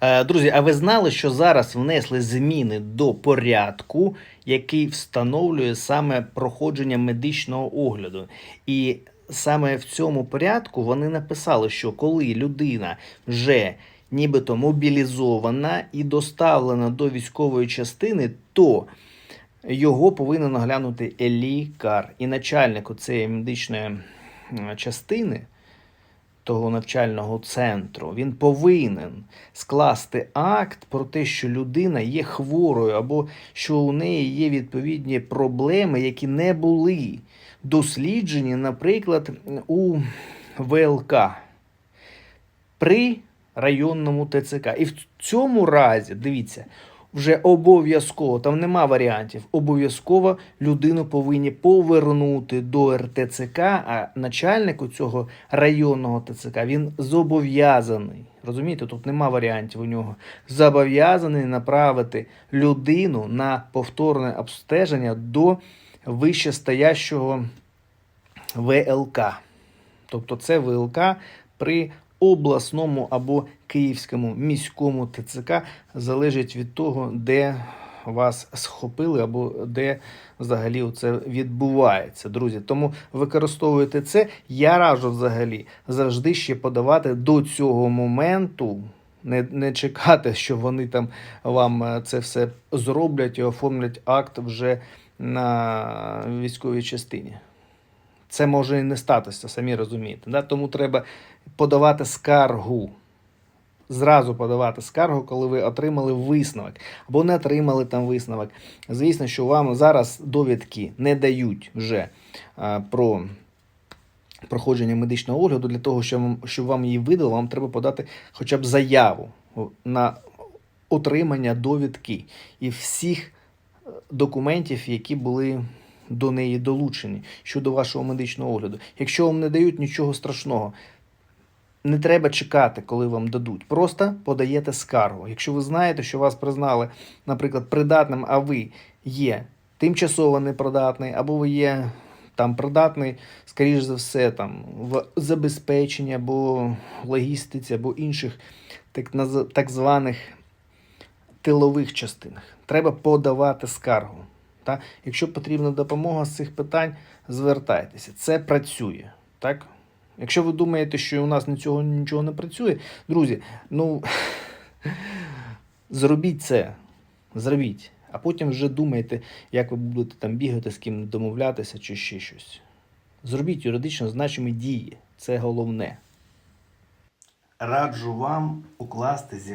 Е, Друзі, а ви знали, що зараз внесли зміни до порядку, який встановлює саме проходження медичного огляду? І саме в цьому порядку вони написали, що коли людина вже нібито мобілізована і доставлена до військової частини, то його повинен оглянути лікар і начальник цієї медичної частини того навчального центру. Він повинен скласти акт про те, що людина є хворою, або що у неї є відповідні проблеми, які не були досліджені, наприклад, у ВЛК при районному ТЦК. І в цьому разі, дивіться, вже обов'язково, там нема варіантів, обов'язково людину повинні повернути до РТЦК, а начальнику цього районного ТЦК він зобов'язаний. Розумієте, тут нема варіантів у нього. Зобов'язаний направити людину на повторне обстеження до вищестоящого ВЛК. Тобто це ВЛК при обласному або київському міському ТЦК залежить від того, де вас схопили або де взагалі це відбувається, друзі. Тому використовуйте це. Я раджу взагалі завжди ще подавати до цього моменту. Не, не чекати, що вони там вам е, це все зроблять і оформлять акт вже на військовій частині. Це може і не статися, самі розумієте. Да? Тому треба подавати скаргу. Зразу подавати скаргу, коли ви отримали висновок або не отримали там висновок. Звісно, що вам зараз довідки не дають вже а, про проходження медичного огляду. Для того, щоб вам, щоб вам її видали, вам треба подати хоча б заяву на отримання довідки і всіх е, документів, які були до неї долучені щодо вашого медичного огляду. Якщо вам не дають нічого страшного, не треба чекати, коли вам дадуть. Просто подаєте скаргу. Якщо ви знаєте, що вас признали, наприклад, придатним, а ви є тимчасово непридатний, або ви є там придатний, скоріш за все, там в забезпеченні або логістиці, або інших так, так званих тилових частинах. Треба подавати скаргу. Та? Якщо потрібна допомога з цих питань, звертайтеся. Це працює. Так? Якщо ви думаєте, що у нас нічого, нічого не працює, друзі, ну зробіть це. Зробіть. А потім вже думайте, як ви будете там бігати, з ким домовлятися чи ще щось. Зробіть юридично значимі дії. Це головне. Раджу вам укласти зі